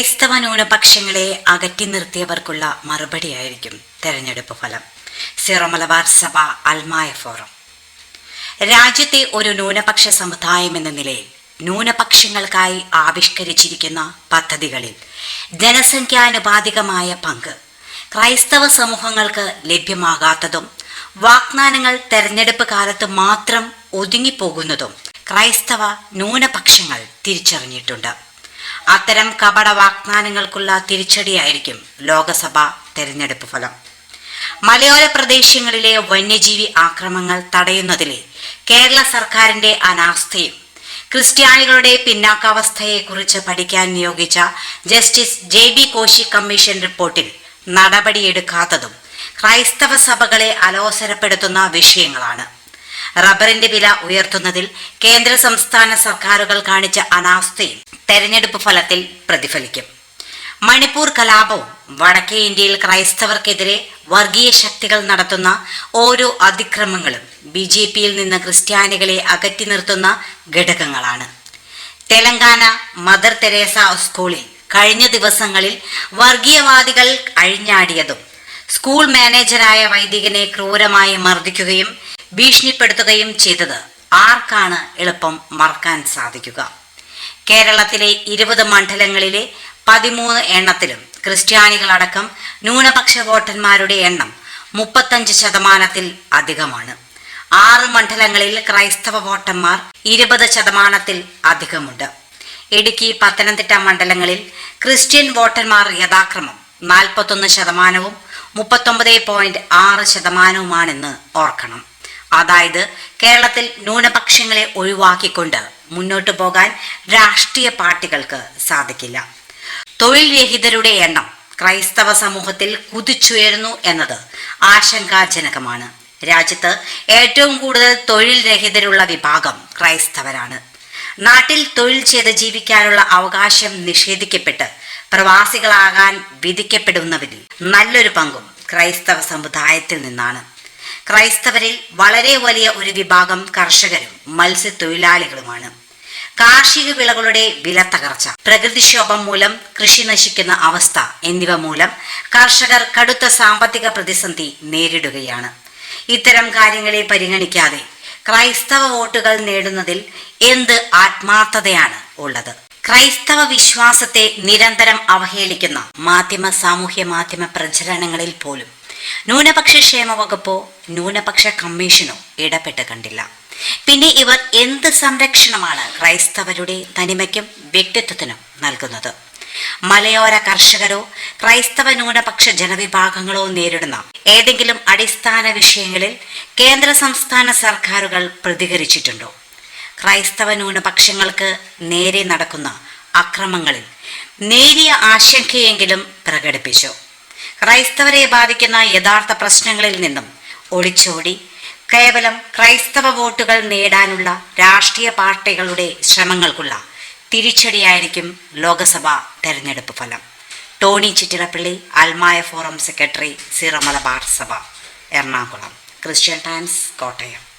ക്രൈസ്തവ ന്യൂനപക്ഷങ്ങളെ അകറ്റി നിർത്തിയവർക്കുള്ള മറുപടിയായിരിക്കും തെരഞ്ഞെടുപ്പ് ഫലം. സിറോ മലബാർ സഭ അൽമായ ഫോറം. രാജ്യത്തെ ഒരു ന്യൂനപക്ഷ സമുദായം എന്ന നിലയിൽ ന്യൂനപക്ഷങ്ങൾക്കായി ആവിഷ്കരിച്ചിരിക്കുന്ന പദ്ധതികളിൽ ജനസംഖ്യാനുപാതികമായ പങ്ക് ക്രൈസ്തവ സമൂഹങ്ങൾക്ക് ലഭ്യമാകാത്തതും വാഗ്ദാനങ്ങൾ തെരഞ്ഞെടുപ്പ് കാലത്ത് മാത്രം ഒതുങ്ങിപ്പോകുന്നതും ക്രൈസ്തവ ന്യൂനപക്ഷങ്ങൾ തിരിച്ചറിഞ്ഞിട്ടുണ്ട്. അത്തരം കപട വാഗ്ദാനങ്ങൾക്കുള്ള തിരിച്ചടിയായിരിക്കും ലോകസഭ തെരഞ്ഞെടുപ്പ് ഫലം. മലയോര പ്രദേശങ്ങളിലെ വന്യജീവി ആക്രമങ്ങൾ തടയുന്നതിലെ കേരള സർക്കാരിന്റെ അനാസ്ഥയും ക്രിസ്ത്യാനികളുടെ പിന്നാക്കാവസ്ഥയെക്കുറിച്ച് പഠിക്കാൻ നിയോഗിച്ച justice J B Koshy commission റിപ്പോർട്ടിൽ നടപടിയെടുക്കാത്തതും ക്രൈസ്തവ സഭകളെ അലോസരപ്പെടുത്തുന്ന വിഷയങ്ങളാണ്. റബ്ബറിന്റെ വില ഉയർത്തുന്നതിൽ കേന്ദ്ര സംസ്ഥാന സർക്കാരുകൾ കാണിച്ച അനാസ്ഥയും തെരഞ്ഞെടുപ്പ് ഫലത്തിൽ പ്രതിഫലിക്കും. മണിപ്പൂർ കലാപവും വടക്കേ ഇന്ത്യയിൽ ക്രൈസ്തവർക്കെതിരെ വർഗീയ ശക്തികൾ നടത്തുന്ന ഓരോ അതിക്രമങ്ങളും ബി ജെ പിയിൽ നിന്ന് ക്രിസ്ത്യാനികളെ അകറ്റി നിർത്തുന്ന ഘടകങ്ങളാണ്. തെലങ്കാന മദർ തെരേസ സ്കൂളിൽ കഴിഞ്ഞ ദിവസങ്ങളിൽ വർഗീയവാദികൾ അഴിഞ്ഞാടിയതും സ്കൂൾ മാനേജരായ വൈദികനെ ക്രൂരമായി മർദ്ദിക്കുകയും ഭീഷണിപ്പെടുത്തുകയും ചെയ്തത്. ആർക്കാണ് എളുപ്പം മറക്കാൻ സാധിക്കുക? കേരളത്തിലെ ഇരുപത് മണ്ഡലങ്ങളിലെ പതിമൂന്ന് എണ്ണത്തിലും ക്രിസ്ത്യാനികളടക്കം ന്യൂനപക്ഷ വോട്ടന്മാരുടെ എണ്ണം മുപ്പത്തഞ്ച് ശതമാനത്തിൽ അധികമാണ്. ആറ് മണ്ഡലങ്ങളിൽ ക്രൈസ്തവ വോട്ടന്മാർ ഇരുപത് ശതമാനത്തിൽ അധികമുണ്ട്. ഇടുക്കി പത്തനംതിട്ട മണ്ഡലങ്ങളിൽ ക്രിസ്ത്യൻ വോട്ടന്മാർ യഥാക്രമം നാൽപ്പത്തൊന്ന് ശതമാനവും മുപ്പത്തൊമ്പത് പോയിന്റ് ആറ് ശതമാനവുമാണെന്ന് ഓർക്കണം. അതായത് കേരളത്തിൽ ന്യൂനപക്ഷങ്ങളെ ഒഴിവാക്കിക്കൊണ്ട് മുന്നോട്ടു പോകാൻ രാഷ്ട്രീയ പാർട്ടികൾക്ക് സാധിക്കില്ല. തൊഴിൽ രഹിതരുടെ എണ്ണം ക്രൈസ്തവ സമൂഹത്തിൽ കുതിച്ചുയരുന്നു എന്നത് ആശങ്കാജനകമാണ്. രാജ്യത്ത് ഏറ്റവും കൂടുതൽ തൊഴിൽ രഹിതരുള്ള വിഭാഗം ക്രൈസ്തവരാണ്. നാട്ടിൽ തൊഴിൽ ചെയ്ത് ജീവിക്കാനുള്ള അവകാശം നിഷേധിക്കപ്പെട്ട് പ്രവാസികളാകാൻ വിധിക്കപ്പെടുന്നവരിൽ നല്ലൊരു പങ്കും ക്രൈസ്തവ സമുദായത്തിൽ നിന്നാണ്. ക്രൈസ്തവരിൽ വളരെ വലിയ ഒരു വിഭാഗം കർഷകരും മത്സ്യത്തൊഴിലാളികളുമാണ്. കാർഷിക വിളകളുടെ വില തകർച്ച പ്രകൃതിക്ഷോഭം മൂലം കൃഷി നശിക്കുന്ന അവസ്ഥ എന്നിവ മൂലം കർഷകർ കടുത്ത സാമ്പത്തിക പ്രതിസന്ധി നേരിടുകയാണ്. ഇത്തരം കാര്യങ്ങളെ പരിഗണിക്കാതെ ക്രൈസ്തവ വോട്ടുകൾ നേടുന്നതിൽ എന്ത് ആത്മാർത്ഥതയാണ് ഉള്ളത്? ക്രൈസ്തവ വിശ്വാസത്തെ നിരന്തരം അവഹേളിക്കുന്ന മാധ്യമ സാമൂഹ്യ മാധ്യമ പ്രചരണങ്ങളിൽ പോലും ന്യൂനപക്ഷ ക്ഷേമ വകുപ്പോ ന്യൂനപക്ഷ കമ്മീഷനോ ഇടപെട്ട് കണ്ടില്ല. പിന്നെ ഇവർ എന്ത് സംരക്ഷണമാണ് ക്രൈസ്തവരുടെ തനിമയ്ക്കും വ്യക്തിത്വത്തിനും നൽകുന്നത്? മലയോര കർഷകരോ ക്രൈസ്തവ ന്യൂനപക്ഷ ജനവിഭാഗങ്ങളോ നേരിടുന്ന ഏതെങ്കിലും അടിസ്ഥാന വിഷയങ്ങളിൽ കേന്ദ്ര സംസ്ഥാന സർക്കാരുകൾ പ്രതികരിച്ചിട്ടുണ്ടോ? ക്രൈസ്തവ ന്യൂനപക്ഷങ്ങൾക്ക് നേരെ നടക്കുന്ന അക്രമങ്ങളിൽ നേരിയ ആശങ്കയെങ്കിലും പ്രകടിപ്പിച്ചു? ക്രൈസ്തവരെ ബാധിക്കുന്ന യഥാർത്ഥ പ്രശ്നങ്ങളിൽ നിന്നും ഒളിച്ചോടി കേവലം ക്രൈസ്തവ വോട്ടുകൾ നേടാനുള്ള രാഷ്ട്രീയ പാർട്ടികളുടെ ശ്രമങ്ങൾക്കുള്ള തിരിച്ചടിയായിരിക്കും ലോക്സഭാ തെരഞ്ഞെടുപ്പ് ഫലം. ടോണി ചിറ്റിലപ്പള്ളി അൽമായ ഫോറം സെക്രട്ടറി സിറമലബാർ സഭ എറണാകുളം. Christian times Kottayam.